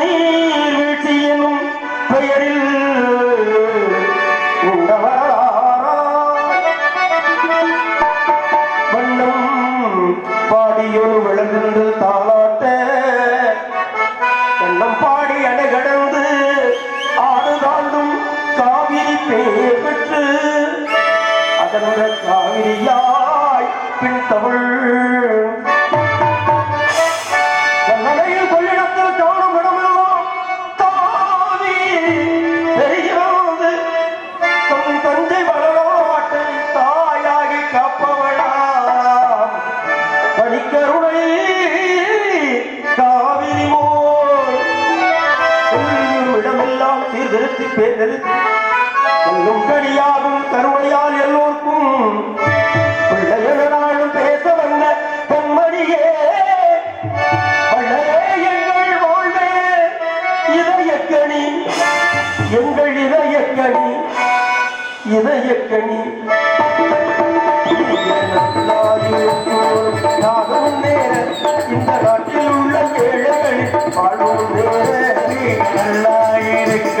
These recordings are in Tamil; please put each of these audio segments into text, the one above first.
நீர் வீழ்ச்சியினும் பெயரில் காவிரி இடமெல்லாம் சீர்திருத்தி பேர்தெடுத்து உங்களும் கடியாகும் கருணையால் எல்லோருக்கும் பிள்ளையனாலும் பேச வந்த பொன்மணியே. இதயக்கணி எங்கள் இதயக்கணி இதயக்கணி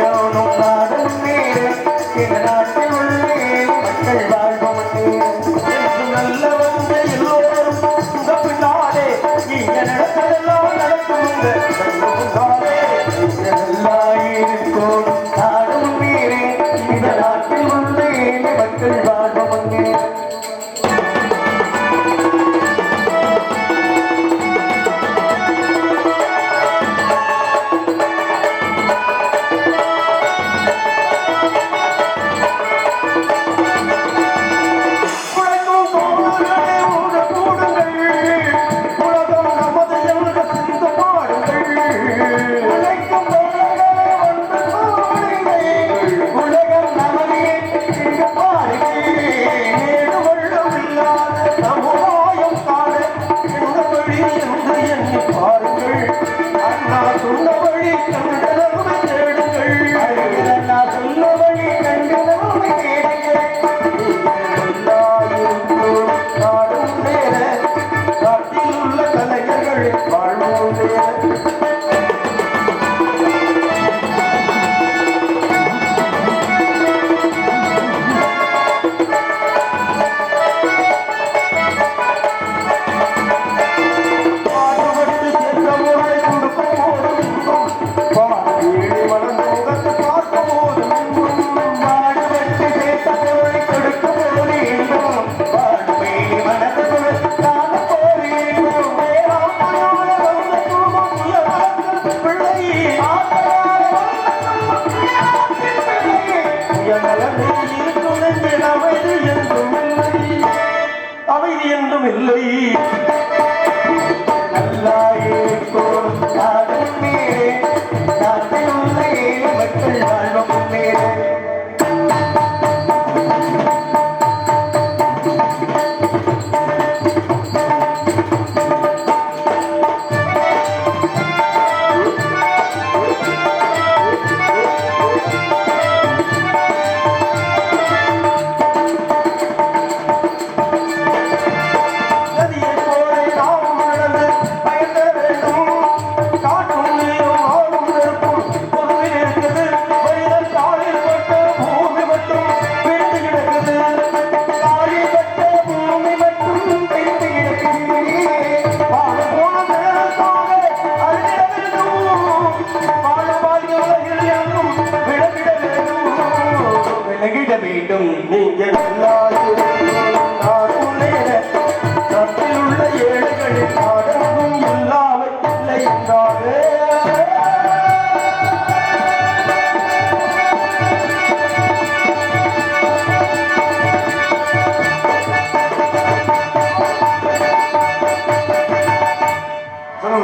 down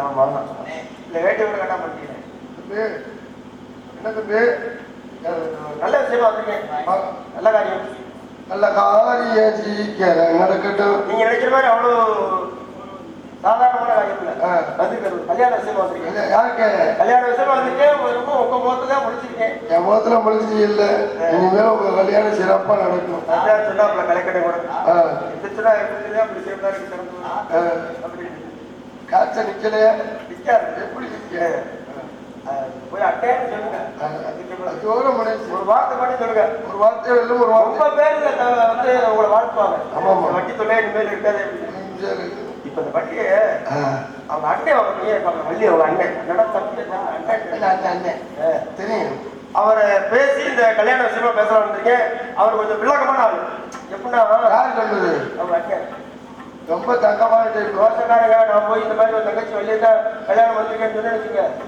நிக்குதா? ஆமா. இல்ல, வேட்டி கூட கட்டாம இருக்கீங்க. என்ன தம்பி? நல்ல விஷயமா வந்திருக்கீங்க. ஆ, நல்ல காரியம். நல்ல காரியம் சீக்கிரம் நடக்கட்டும். நீங்க நினைக்கிற மாதிரி அவ்வளவு சாதாரணமான காரியம் இல்ல ஆ. வந்துருக்கிறது. கல்யாண விஷயமா வந்திருக்கீங்க. இல்ல, யாருக்கு? கல்யாண விஷயமா வந்திருக்கேன் ரொம்ப உங்க முகத்தை தான் முடிச்சிருக்கேன் என் முகத்துல முழிச்சு இல்லை. இனிமேல் உங்க கல்யாணம் சிறப்பா நடக்கும். அதான் சொன்னாப்புல கலெக்டர் கூட. இது சொன்னா எப்படி அப்படி சிறப்பா. இருக்கு காய்ச்சல் நிக்கலையா நிக்காது எப்படி நிக்க? போய் அட்டையான்னு சொல்லுங்க. முடிஞ்சு ஒரு வார்த்தை மட்டும் சொல்லுங்க. ஒரு வார்த்தை ஒரு ரொம்ப வார்த்தை. பேர் இதை த- வந்து உங்களை வாழ்த்துவாங்க. ஆமா, ஆமா. இந்த வட்டி தொல்லை இனிமேல் இருக்காது. இப்ப இந்த வட்டியை. அவங்க அண்ணன் அவங்க வள்ளி அவங்க அண்ணன் அண்ணன் அண்ணா, அண்ணா, அண்ணன். ஆ. தெரியும். அவரை பேசி இந்த கல்யாண விஷயமா பேச வந்திருக்கேன் அவர் கொஞ்சம் வில்லகமான ஆளு. எப்படின்னா அவங்க அண்ணன் ரொம்ப தங்கமான டைப் ரோசக்காரங்க நான் போய் இந்த மாதிரி ஒரு தங்கச்சி வெளியிட்டா கல்யாணம்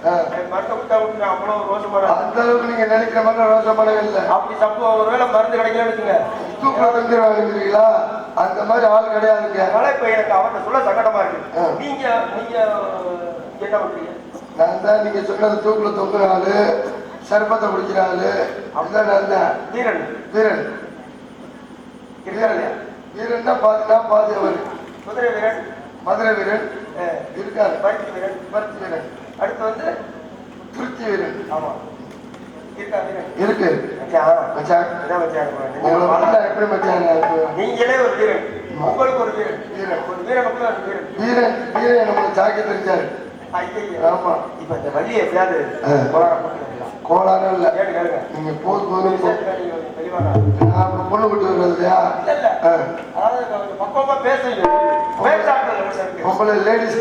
ஆ. எனக்கு மருந்த குத்தா விட்டு அவ்வளோ ரோசமான ஆளு. அந்த அளவுக்கு நீங்க நினைக்கிற மாதிரி ரோசமான இல்லை. அப்படி தப்பு ஒருவேளை மருந்து கிடைக்கலன்னு வச்சுங்க தூக்குல தந்து வாங்கிருக்கீங்களா அந்த மாதிரி ஆள் கிடையாதுங்க. அதனால இப்ப எனக்கு அவர்கிட்ட சொல்ல சங்கடமா இருக்கு. நீங்க நீங்க என்ன பண்றீங்க? நான் தான் நீங்க சொன்னது தூக்குல தொங்குற ஆளு சர்பத்தை குடிக்கிற ஆளு. அப்படிதான் நான் தான். வீரன். வீரன். இல்லையா? வீரன் தான் பாதி நான் பாதி அவர். குதிரை வீரன் மதுரை வீரன் இருக்காரு பருத்தி வீரன் பருத்தி வீரன். அடுத்து வந்து துருத்தி வீரன். ஆமா. இருக்கா நீங்களே ஒரு வீரன். உங்களுக்கு ஒரு வீரன். வீரன். ஒரு வீரனுக்குள்ள ஒரு வீரன். வீரன் வீரன் நம்மளை சாக்கி தெரிஞ்சாரு. ஆமா. இப்ப இந்த வள்ளியை எப்படியாவது கோளாறும் இல்ல. நீங்க போது போதும் போ. நீங்க கொஞ்சம் தெளிவான நான் பொண்ணு குட்டி வர்றது இல்லையா? பொம்பளை லேடிஸ்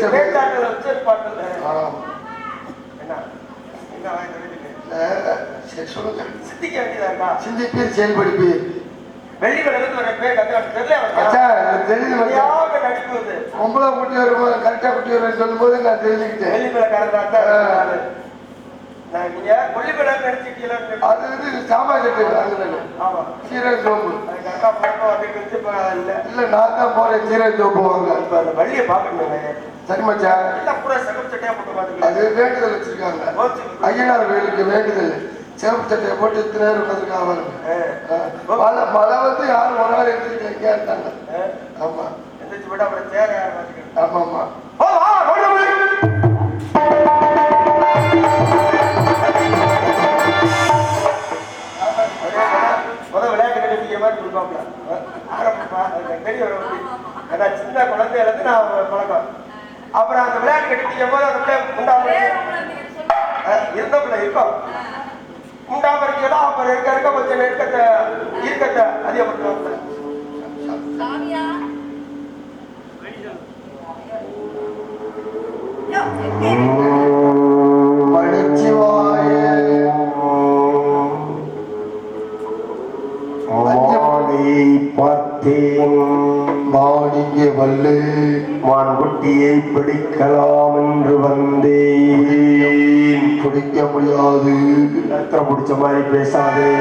சிந்திப்பீர் நடிப்புது பொம்பளை குட்டி வரும்போது கரெக்டா குட்டி வரும்னு சொல்லும்போது நான் தெரிஞ்சுக்கிட்டேன். நீங்க கொல்லி கிழக்கு நடிச்சிட்டீங்களா அது இது சாம்பார் சட்டை ஆமா. சீரக சோப்பு கரெக்டா பழக்கம் அப்படின்னு வச்சு இல்ல. இல்ல நான் தான் போறேன் சீரக சோப்பு வாங்க. இப்ப அந்த வள்ளியை பார்க்கணுமே. சரி மச்சான். எல்லாம் பூரா சகம் சட்டையா போட்டு பாத்துக்கலாம் அது வேண்டுதல் வச்சிருக்காங்க. ஐயனார் கோயிலுக்கு வேண்டுதல். சிவப்பு சட்டையை போட்டு இத்தனை நேரம் உட்காந்துருக்காங்க. மழை மழை வந்து யாரும் ஒரு நாள் எடுத்துட்டு எங்கேயா இருந்தாங்க ஆமா. எந்திரிச்சு விட அப்புறம் சேர ஆமா ஆமா பெரிய அதான் நான் அப்புறம் அந்த விளையாட்டு கட்டிக்கும் போது அந்த பிள்ளை அப்புறம் இருக்க இருக்க நெருக்கத்தை இருக்கத்தை அதிகப்படுத்துவாங்க. Yeah. வல்லு மான்குட்டியை பிடிக்கலாம் என்று வந்தேன். பிடிக்க முடியாது. ரத்தம் பிடிச்ச மாதிரி பேசாதே.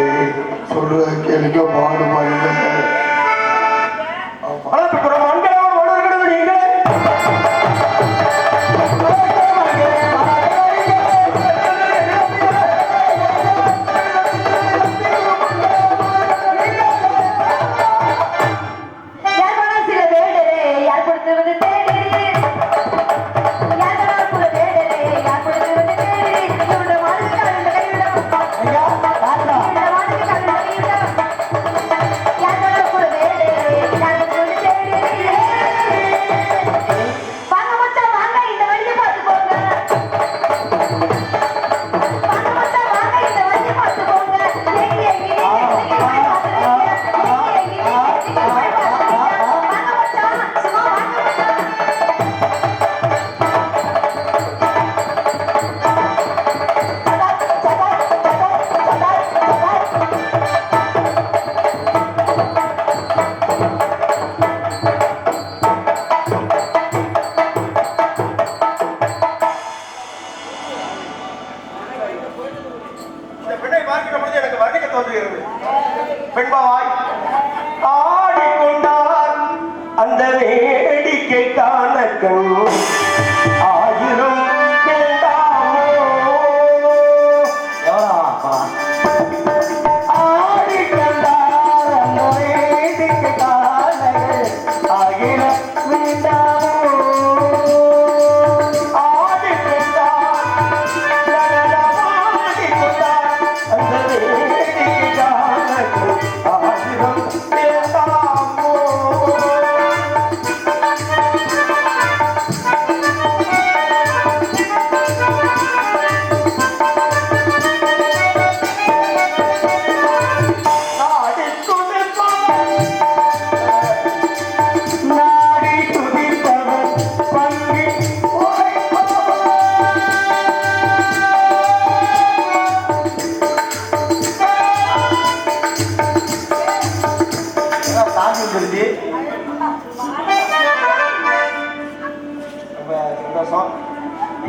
சொல்ற கேளுங்க மாடு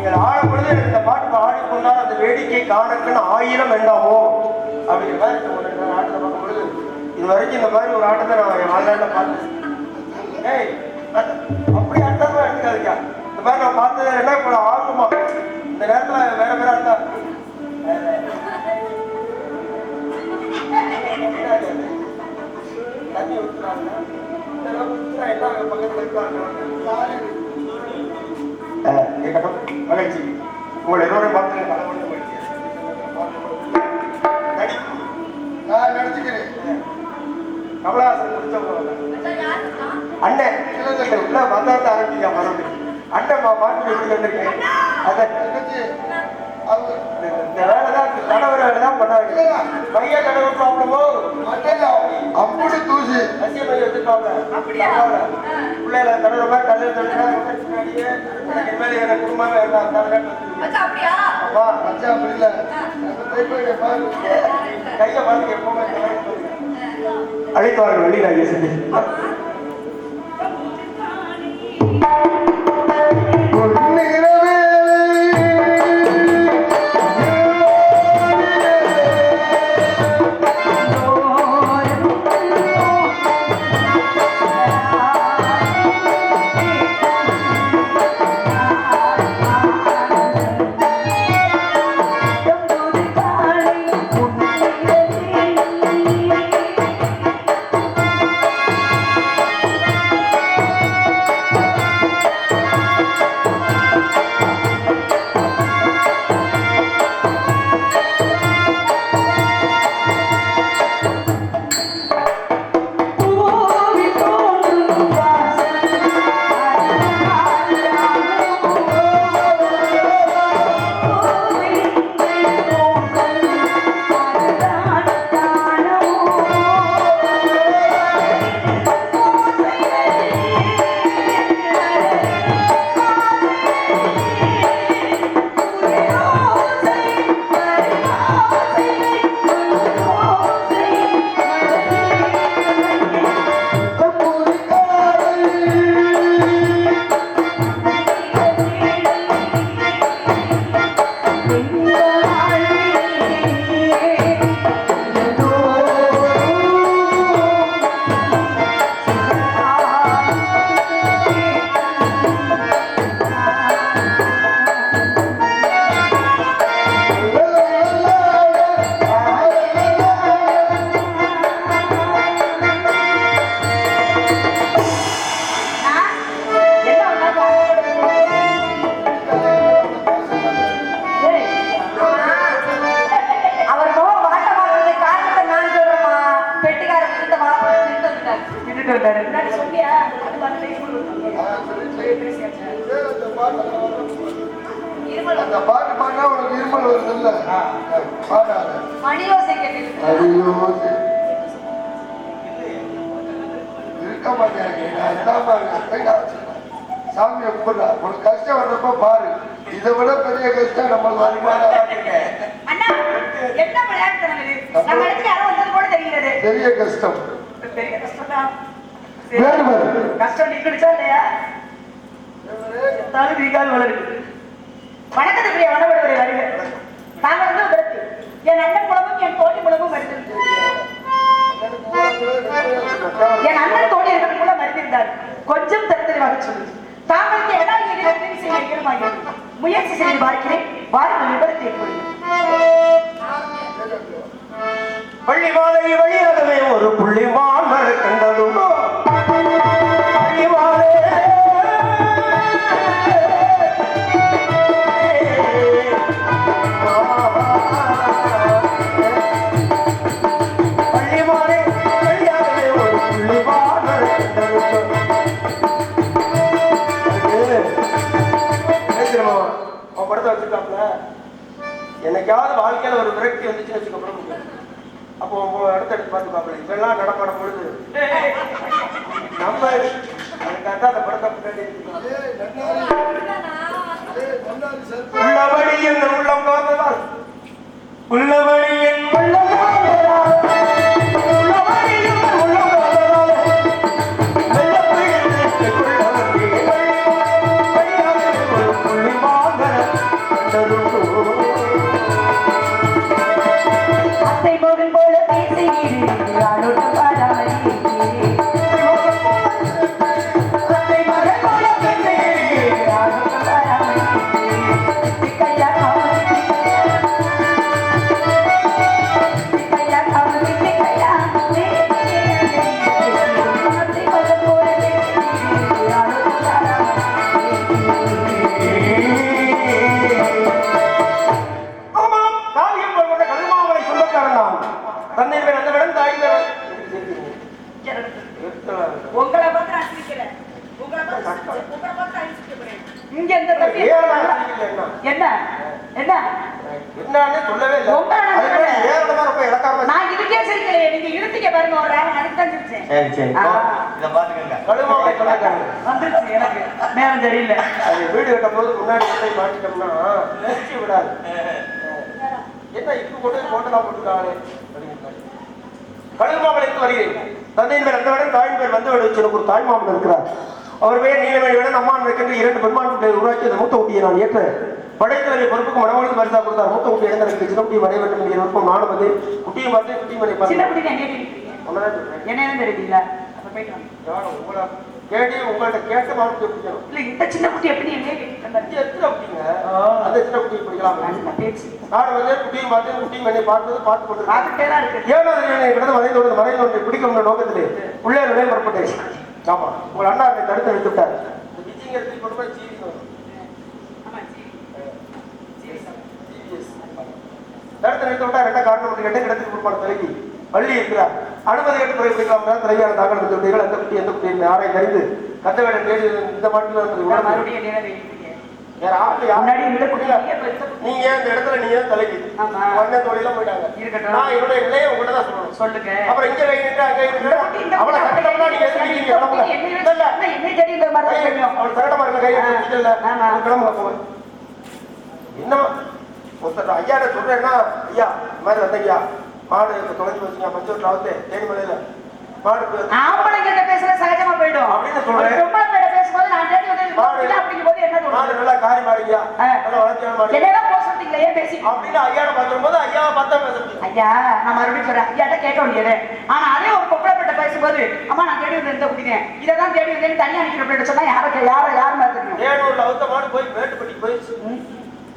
நீங்கள் ஆடும்பொழுது இந்த பாட்டு ஆடிக்கொண்டால் அந்த வேடிக்கை காணக்குன்னு ஆயிரம் வேண்டாமோ அப்படிங்கிற மாதிரி இந்த ஒரு ரெண்டு ஆட்டத்தை பார்க்கும்பொழுது இது வரைக்கும் இந்த மாதிரி ஒரு ஆட்டத்தை நான் என் வாழ்நாளில் பார்த்தேன் ஏய் அப்படி அர்த்தமா எடுத்துக்காதீங்க. இந்த மாதிரி நான் பார்த்தது என்ன இப்போ ஆர்வமா? இந்த நேரத்தில் வேற வேற ஆட்டா தண்ணி ஊற்றுறாங்க எல்லாம் என்ன பக்கத்தில் இருக்காங்க. கேட்கட்டும் மகிழ்ச்சி. உங்கள் எல்லோரையும் பார்த்து பல மணி மகிழ்ச்சி நான் நினைச்சுக்கிறேன் கமலஹாசன் முடிச்சவங்க? அண்ணன். உள்ள வந்தாட்ட ஆரம்பிச்சீங்க மறுபடியும். அண்ணன் மா பாட்டு எப்படி வந்திருக்கேன். அவர் இந்த- வேலை தான் கணவர் வேலை தான் பண்ணாங்க பைய கணவர் ப்ராப்ளமோ அப்படி தூசி. ரசிய பைய வச்சுருப்பாங்க அப்படியா? கணவர் மாதிரி கல்யாணம் சொல்லிட்டா முன்னாடியே எனக்கு இனிமேல் எனக்கு குடும்பமே இருந்தா மச்சான், அப்படியா? அப்பா மச்சான் அப்படி இல்லை. கையை பார்த்து எப்பவுமே அழைத்தவார்கள் வெளியில் ஐயா செஞ்சு தெரிகிறது பெரிய கஷ்டம். பெரிய கஷ்டம் தான் கஷ்டம் நிக்கடிச்சா இல்லையா? எத்தாலும் நீக்கால் வளருது வணக்கத்துக்குரிய வனவிடுவரை வருக நாங்க வந்து விரத்து என் அண்ணன் குழம்பும் என் தோழி குழம்பும் மறுத்திருக்கு என் அண்ணன் தோழி இருக்கிறது கூட மறுத்திருந்தார். கொஞ்சம் தரத்தெளிவாக சொல்லு. தாங்களுக்கு ஈரமாகிறது முயற்சி செய்து பார்க்கிறேன். வாருங்கள் விவரத்தை கூறுங்கள் பள்ளி மாலை வழியாகவே ஒரு புள்ளி மாமர் பார்த்து பார்க்கல இதெல்லாம் நடமாடும் பொழுது நம்ம அதுக்காக அந்த படத்தை பின்னாடி. உள்ளபடி என் உள்ளம் காந்ததால் உள்ளபடி உங்களை பார்த்து உங்களை பார்த்து இங்க இந்த தம்பி என்ன? என்ன? என்னன்னு சொல்லவே இல்லை. ரொம்ப. ஏறமா ரொம்ப இலக்காரமா நான் இதுக்கே சிரிக்கலையே. நீங்க இழுத்துக்க பாருங்க ஒரு ஆள் அதுக்கு தான் சிரிச்சேன். சரி சரி ஆ. இதை பாத்துக்கங்க கழுமாவளை சொந்தக்காரன் வந்துருச்சு எனக்கு. நேரம் சரியில்லை. அது வீடு கட்டும் போது முன்னாடி போய் மாட்டிட்டோம்னா நிறுத்தி விடாது. என்ன இப்ப கொண்டு போய் போட்டெல்லாம் போட்டுருக்காங்களே? கழுமாவளைக்கு வருகிறேன். தந்தையின் பேர் அந்த விடம் தாயின் பேர் வந்து விட எனக்கு ஒரு தாய் மாமன் இருக்கிறார். அவர் பேர் நீலமணி விடன் அம்மான் இருக்கின்ற இரண்டு பெண்மான்களை உருவாக்கி அந்த மூத்த ஊட்டியை நான் ஏற்ற. படைத்தலைமை பொறுப்புக்கு மனவழித்து பரிசா கொடுத்தார். மூத்த ஊட்டி இழந்தருக்கு சின்ன குட்டி வரைய வேண்டும் என்கிற விருப்பம் நானும் வந்து குட்டியை பார்த்து குட்டியை மணி சின்ன பார்த்து என்ன தெரியுங்களா கேடி உங்கள்ட்ட கேட்ட மாதிரி பிடிக்கணும் இல்ல இந்த சின்ன குட்டி எப்படி என்ன கேட்டு எத்தனை குட்டிங்க? அந்த சின்ன குட்டியை பிடிக்கலாம். நான் வந்து குட்டியும் பார்த்து குட்டியும் என்னை பார்த்தது பார்த்து இருக்கு. ஏழாவது என்னை கிடந்து மறைந்து மறைந்து ஒன்றை பிடிக்கும் நோக்கத்திலே உள்ளே நுழைய புறப்பட்டேன். ஆமா. உங்கள் அண்ணா என்னை தடுத்து வைத்து விட்டார் கொண்டு தடுத்து நிறுத்த விட்டா ரெண்டா காரணம் கேட்டு இடத்துக்கு பொறுப்பான தலைவி பள்ளி இருக்கிறார் அனுமதி கேட்டு பிறகு பிடிக்கலாம் தலைவியான தாக்கல் எடுத்து விட்டீர்கள் அந்த குட்டி எந்த குட்டி யாரை தெரிந்து கத்த வேடம் தேடி இந்த மாட்டில் என்ன. நீங்க இந்த இடத்துல நீங்க ஆமா. அண்ணன் தோழிலாம் போயிட்டாங்க. இருக்கட்டும். நான் என்னோட இல்லையே உங்கள்கிட்ட தான் சொல்லணும். சொல்லுங்க. அப்புறம் இங்க நின்று அங்க நின்று. அவளை கட்டணும்னா நீங்க கிளம்புங்க இல்ல இல்ல. என்ன தெரியுற மாதிரி கை தெரியும் அவள் சரட்டமா இருக்க கை நின்று இல்ல ஆமா. கிளம்புங்க போங்க என்னமா ஒருத்தர் ஐயா சொல்றேன்னா ஐயா இந்த மாதிரி வந்தீங்க மாடு தொலைஞ்சு வச்சுங்க பஞ்சவட்டில் வந்து தேனிமலையில மாடு ஆம்பளை கிட்ட பேசுற சகஜமா போயிடும். அப்படின்னு சொல்றேன். ஒரு பொம்பளை கிட்ட பேசும்போது நான் தேடி வந்து மாடு அப்படிங்கும்போது என்ன மாடு நல்லா காரி மாடுங்க ஆ. நல்லா வளர்த்தியான மாடு. என்னடா போக சொல்றீங்களே ஏன் பேசி அப்படின்னு ஐயாவை பார்க்கும்போது ஐயாவை பார்த்தா பேச முடியும். ஐயா நான் மறுபடியும் சொல்றேன். ஐயாட்ட கேட்க முடியாது ஆனா அதே ஒரு பொம்பளை கிட்ட பேசும்போது அம்மா நான் தேடி வந்து இந்த குடினேன் இதை தான் தேடி வந்தேன்னு தனியா நிக்கிற பிள்ளை சொன்னா யாரை யார யாருமா தெரியும் ஏனூர்ல அவுத்த மாடு போய் மேட்டுப்பட்டி போயிடுச்சு.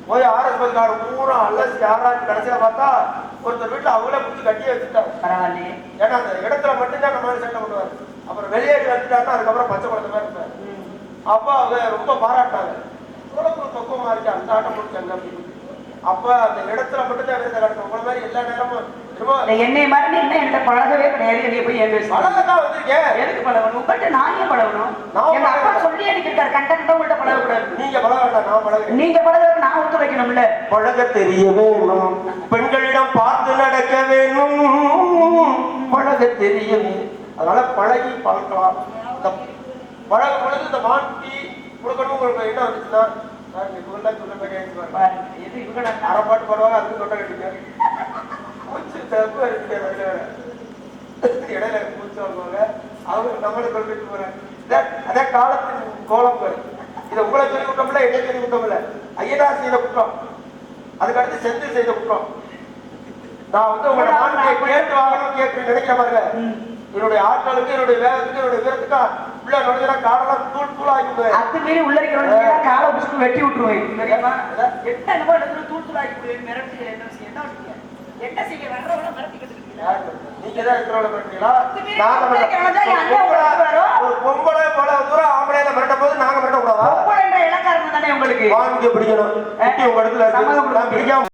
போய் ஆர்எஸ் கார்டு பூரா அலசி ஆராய்ச்சி கடைசியில பார்த்தா ஒருத்தர் வீட்டுல அவங்களே பிடிச்சி கட்டியே வச்சுட்டாங்க பரவாயில்லையே. ஏன்னா அந்த இடத்துல மட்டும்தான் நம்ம மாதிரி சட்டை பண்ணுவார் அப்புறம் வெளியேறி வந்துட்டாருன்னா அதுக்கப்புறம் பச்சை குழந்தை மாதிரி இருப்பார். அப்ப அவங்க ரொம்ப பாராட்டினாங்க இவ்வளவு பக்குவமா இருக்கு அந்த ஆட்டம் முடிச்சாங்க அப்படின்னு. அப்ப அந்த இடத்துல மட்டும்தான் விருதை காட்டணும் உங்களை மாதிரி எல்லா நேரமும் என்னை மாதிரி நீ இன்னும் என்கிட்ட பழகவே கிடையாது. என்னைய போய் பேசுற பழகத்தான் வந்திருக்கேன் எதுக்கு பழகணும்? உங்கள்கிட்ட நான் ஏன் பழகணும்? எங்க அப்பா. சொல்லி அனுப்பிட்டார் கண்டக்டா உங்கள்கிட்ட பழகக்கூடாது. நீங்க பழக வேண்டாம் நான் பழகிறேன் நீங்க பழகிறதுக்கு நான் ஒத்துழைக்கணும்ல பழக தெரிய வேணும். பெண்களிடம் பார்த்து நடக்க வேணும். பழக தெரிய அதனால பழகி பழக்கலாம் இந்த பழகும் பொழுது இந்த மாட்டி கொடுக்கணும் உங்களுக்கு என்ன வந்துச்சுன்னா இவங்கள? அரை பாட்டு பாடுவாங்க அதுக்கு தொட்ட கட்டிக்க. மூச்சு தப்பு இருக்கு அதுல இடையில மூச்சு வாங்குவாங்க அவங்க நம்மளை கொண்டுட்டு போறாங்க. அதான் காலத்தின் கோலம் பாரு இதை உங்களை சொல்லி விட்டோம்ல என்ன சொல்லி விட்டோம்ல ஐயனார் செய்த குற்றம். அதுக்கு அடுத்து செந்தில் செய்த குற்றம். நான் வந்து உங்களோட மாநில கேட்டு வாங்கணும் கேட்டு நினைக்கிற பாருங்க. என்னுடைய ஆட்களுக்கு என்னுடைய வேகத்துக்கு என்னுடைய வீரத்துக்கு உள்ள நுழைஞ்சா காலெல்லாம் தூள் தூள் ஆகி உள்ள இருக்கிறவங்க காலை வெட்டி விட்டுருவேன். தெரியுமா எட்ட தூள் தூள் மிரட்டி என்ன செய்ய என்ன செய்ய என்ன செய்ய மிரட்டிக்கிட்டு நீங்க தான் இருக்கிறவங்கள அத்துமீறி நாங்க பொம்பளை-. ஒரு பொம்பளை போல தூரம் ஆம்பளையில மிரட்ட போது நாங்க மிரட்ட கூடாதா இலக்காரங்க தானே உங்களுக்கு? வாங்கி பிடிக்கணும். உங்க இடத்துல பிடிக்காம